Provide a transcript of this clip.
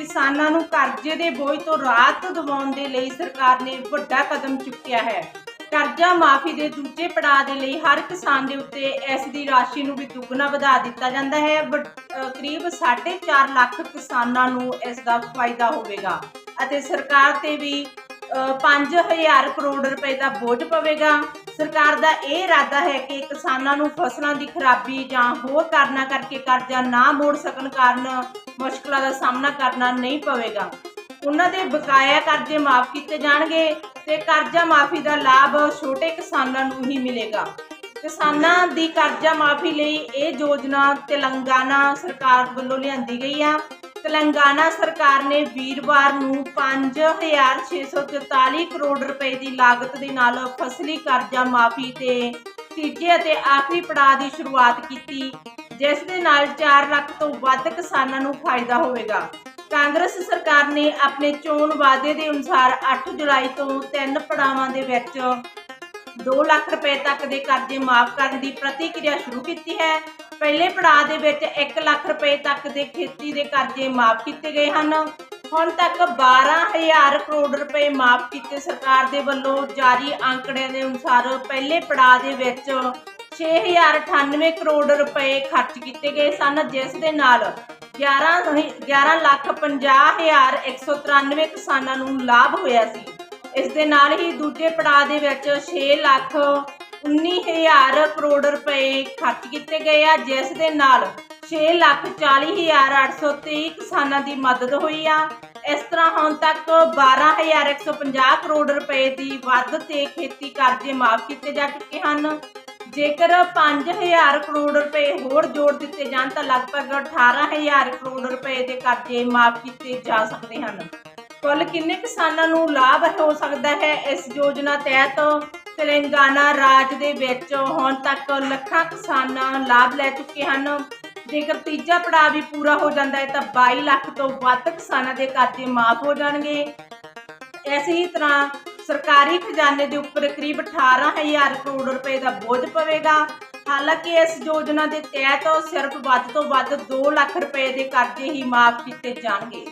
ਕਿਸਾਨਾਂ ਨੂੰ ਕਰਜ਼ੇ ਦੇ ਬੋਝ ਤੋਂ ਰਾਹਤ ਦਿਵਾਉਣ ਦੇ ਲਈ ਸਰਕਾਰ ਨੇ ਵੱਡਾ ਕਦਮ ਚੁੱਕਿਆ ਹੈ। ਕਰਜ਼ਾ ਮਾਫੀ ਦੇ ਦੂਜੇ ਪੜਾਅ ਦੇ ਲਈ ਹਰ ਕਿਸਾਨ ਦੇ ਉੱਤੇ ਇਸ ਦੀ ਰਾਸ਼ੀ ਨੂੰ ਵੀ ਦੁੱਗਣਾ ਵਧਾ ਦਿੱਤਾ ਜਾਂਦਾ ਹੈ। ਵ- ਅ, ਕਰੀਬ 4.5 ਲੱਖ ਕਿਸਾਨਾਂ ਨੂੰ ਇਸ ਦਾ ਫਾਇਦਾ ਹੋਵੇਗਾ ਅਤੇ ਸਰਕਾਰ ਤੇ ਵੀ ਅ, 5000 ਕਰੋੜ ਰੁਪਏ ਦਾ ਬੋਝ ਪਵੇਗਾ। ਸਰਕਾਰ ਦਾ ਇਹ ਇਰਾਦਾ ਹੈ ਕਿ ਕਿਸਾਨਾਂ ਨੂੰ ਫਸਲਾਂ ਦੀ ਖਰਾਬੀ ਜਾਂ ਹੋਰ ਕਾਰਨਾਂ ਕਰਕੇ ਕਰਜ਼ਾ ਨਾ ਮੋੜ ਸਕਣ ਕਾਰਨ ਮੁਸ਼ਕਲਾਂ ਦਾ ਸਾਹਮਣਾ ਕਰਨਾ ਨਹੀਂ ਪਵੇਗਾ। ਉਹਨਾਂ ਦੇ ਬਕਾਇਆ ਕਰਜ਼ੇ ਮਾਫ ਕੀਤੇ ਜਾਣਗੇ ਤੇ ਕਰਜ਼ਾ ਮਾਫੀ ਦਾ ਲਾਭ ਛੋਟੇ ਕਿਸਾਨਾਂ ਨੂੰ ਹੀ ਮਿਲੇਗਾ। ਕਿਸਾਨਾਂ ਦੀ ਕਰਜ਼ਾ ਮਾਫੀ ਲਈ ਇਹ ਯੋਜਨਾ ਤੇਲੰਗਾਨਾ ਸਰਕਾਰ ਵੱਲੋਂ ਲਿਆਂਦੀ ਗਈ ਆ। ਤੇਲੰਗਾਨਾ ਸਰਕਾਰ ਨੇ ਵੀਰਵਾਰ ਨੂੰ 5644 ਕਰੋੜ ਰੁਪਏ ਦੀ ਲਾਗਤ ਦੇ ਨਾਲ ਫਸਲੀ ਕਰਜ਼ਾ ਮਾਫੀ ਤੇ ਤੀਜੇ ਅਤੇ ਆਖਰੀ ਪੜਾਅ ਦੀ ਸ਼ੁਰੂਆਤ ਕੀਤੀ, ਜਿਸ ਦੇ ਨਾਲ 4 ਲੱਖ ਤੋਂ ਵੱਧ ਕਿਸਾਨਾਂ ਨੂੰ ਫਾਇਦਾ ਹੋਵੇਗਾ। ਕਾਂਗਰਸ ਸਰਕਾਰ ਨੇ ਆਪਣੇ ਚੋਣ ਵਾਅਦੇ ਦੇ ਅਨੁਸਾਰ 8 ਜੁਲਾਈ ਤੋਂ ਤਿੰਨ ਪੜਾਵਾਂ ਦੇ ਵਿੱਚ 2 ਲੱਖ ਰੁਪਏ ਤੱਕ ਦੇ ਕਰਜ਼ੇ ਮਾਫ ਕਰਨ ਦੀ ਪ੍ਰਤੀਕਿਰਿਆ ਸ਼ੁਰੂ ਕੀਤੀ ਹੈ। ਪਹਿਲੇ ਪੜਾਅ ਦੇ ਵਿੱਚ 1 ਲੱਖ ਰੁਪਏ ਤੱਕ ਦੇ ਖੇਤੀ ਦੇ ਕਰਜ਼ੇ ਮਾਫ ਕੀਤੇ ਗਏ ਹਨ। ਹੁਣ ਤੱਕ 12000 ਕਰੋੜ ਰੁਪਏ ਮਾਫ ਕੀਤੇ ਸਰਕਾਰ ਦੇ ਵੱਲੋਂ ਜਾਰੀ ਅੰਕੜਿਆਂ ਦੇ ਅਨੁਸਾਰ ਪਹਿਲੇ ਪੜਾਅ ਦੇ ਵਿੱਚ 6098 ਕਰੋੜ ਰੁਪਏ ਖਰਚ ਕੀਤੇ ਗਏ ਸਨ, ਜਿਸ ਦੇ ਨਾਲ 11 11 ਲੱਖ 50 ਹਜ਼ਾਰ 193 ਕਿਸਾਨਾਂ ਨੂੰ ਲਾਭ ਹੋਇਆ ਸੀ। ਇਸ ਦੇ ਨਾਲ ਹੀ ਦੂਜੇ ਪੜਾਅ ਦੇ ਵਿੱਚ 6 ਲੱਖ 19000 ਕਰੋੜ ਰੁਪਏ ਖਰਚ ਕੀਤੇ ਗਏ ਆ, ਜਿਸ ਦੇ ਨਾਲ 6 ਲੱਖ 40 ਹਜ਼ਾਰ 823 ਕਿਸਾਨਾਂ ਦੀ ਮਦਦ ਹੋਈ ਆ। ਇਸ ਤਰ੍ਹਾਂ ਹੁਣ ਤੱਕ 12150 ਕਰੋੜ ਰੁਪਏ ਦੀ ਵੱਧ ਤੇ ਖੇਤੀ ਕਰਜ਼ੇ ਮਾਫ ਕੀਤੇ ਜਾ ਚੁੱਕੇ ਹਨ। ਜੇਕਰ 5000 ਕਰੋੜ ਰੁਪਏ ਹੋਰ ਜੋੜ ਦਿੱਤੇ ਜਾਣ, ਤਾਂ ਲਗਭਗ 18000 ਕਰੋੜ ਰੁਪਏ ਦੇ ਕਰਜ਼ੇ ਮਾਫ ਕੀਤੇ ਜਾ ਸਕਦੇ ਹਨ। ਕੁੱਲ ਕਿੰਨੇ ਕਿਸਾਨਾਂ ਨੂੰ ਲਾਭ ਹੋ ਸਕਦਾ ਹੈ ਇਸ ਯੋਜਨਾ ਤਹਿਤ? ਤੇਲੰਗਾਨਾ ਰਾਜ ਦੇ ਵਿੱਚ ਹੁਣ ਤੱਕ ਲੱਖਾਂ ਕਿਸਾਨਾਂ ਲਾਭ ਲੈ ਚੁੱਕੇ ਹਨ। ਜੇਕਰ ਤੀਜਾ ਪੜਾਅ ਵੀ ਪੂਰਾ ਹੋ ਜਾਂਦਾ ਹੈ ਤਾਂ 22 ਲੱਖ ਤੋਂ ਵੱਧ ਕਿਸਾਨਾਂ ਦੇ ਕਰਜ਼ੇ ਮਾਫ ਹੋ ਜਾਣਗੇ। ਇਸੇ ਹੀ ਤਰ੍ਹਾਂ ਸਰਕਾਰੀ ਖਜ਼ਾਨੇ ਦੇ ਉੱਪਰ ਕਰੀਬ 18000 ਕਰੋੜ ਰੁਪਏ ਦਾ ਬੋਝ ਪਵੇਗਾ। ਹਾਲਾਂਕਿ ਇਸ ਯੋਜਨਾ ਦੇ ਤਹਿਤ ਸਿਰਫ ਵੱਧ ਤੋਂ ਵੱਧ 2 ਲੱਖ ਰੁਪਏ ਦੇ ਕਰਜ਼ੇ ਹੀ ਮਾਫ ਕੀਤੇ ਜਾਣਗੇ।